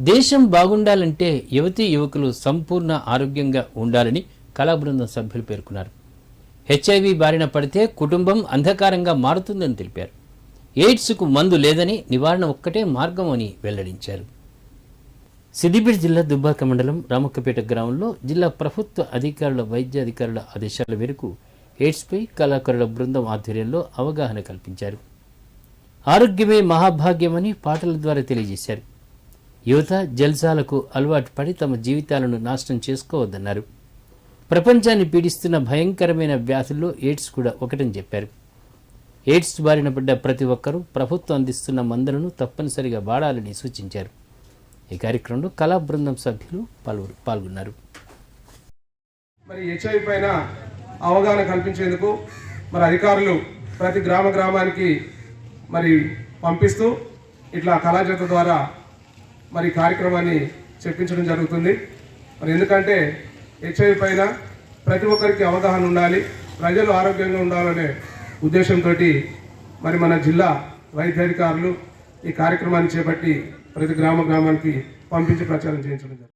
దేశం బాగుండాలంటే యువతీ యువకులు సంపూర్ణ ఆరోగ్యంగా ఉండాలని కళాబృందం సభ్యులు పేర్కొన్నారు. హెచ్ఐవి బారిన పడితే కుటుంబం అంధకారంగా మారుతుందని తెలిపారు. ఎయిడ్స్కు మందు లేదని నివారణ ఒక్కటే మార్గం అని వెల్లడించారు. సిద్దిపేట జిల్లా దుబ్బాక మండలం రామక్కపేట గ్రామంలో జిల్లా ప్రభుత్వ అధికారుల వైద్య అధికారుల ఆదేశాల మేరకు ఎయిడ్స్పై కళాకారుల బృందం ఆధ్వర్యంలో అవగాహన కల్పించారు. ఆరోగ్యమే మహాభాగ్యమని పాటల ద్వారా తెలియజేశారు. యువత జల్సాలకు అలవాటు పడి తమ జీవితాలను నాశనం చేసుకోవద్దన్నారు. ప్రపంచాన్ని పీడిస్తున్న భయంకరమైన వ్యాధుల్లో ఎయిడ్స్ కూడా ఒకటని చెప్పారు. ఎయిడ్స్ బారిన పడ్డ ప్రతి ఒక్కరూ ప్రభుత్వం అందిస్తున్న మందులను తప్పనిసరిగా వాడాలని సూచించారు. ఈ కార్యక్రమంలో కళా బృందం సభ్యులు పలువురు పాల్గొన్నారు. మరి హెచ్ఐవి పైన అవగాహన కల్పించేందుకు మరి అధికారులు ప్రతి గ్రామ గ్రామానికి మరి పంపిస్తూ ఇట్లా కళాజత ద్వారా మరి కార్యక్రమాన్ని చెప్పించడం జరుగుతుంది. మరి ఎందుకంటే హెచ్ఐవి పైన ప్రతి ఒక్కరికి అవగాహన ఉండాలి ప్రజలు ఆరోగ్యంగా ఉండాలనే ఉద్దేశంతో మరి మన జిల్లా వైద్యాధికారులు ఈ కార్యక్రమాన్ని చేపట్టి ప్రతి గ్రామ గ్రామానికి పంపించి ప్రచారం చేయించడం జరుగుతుంది.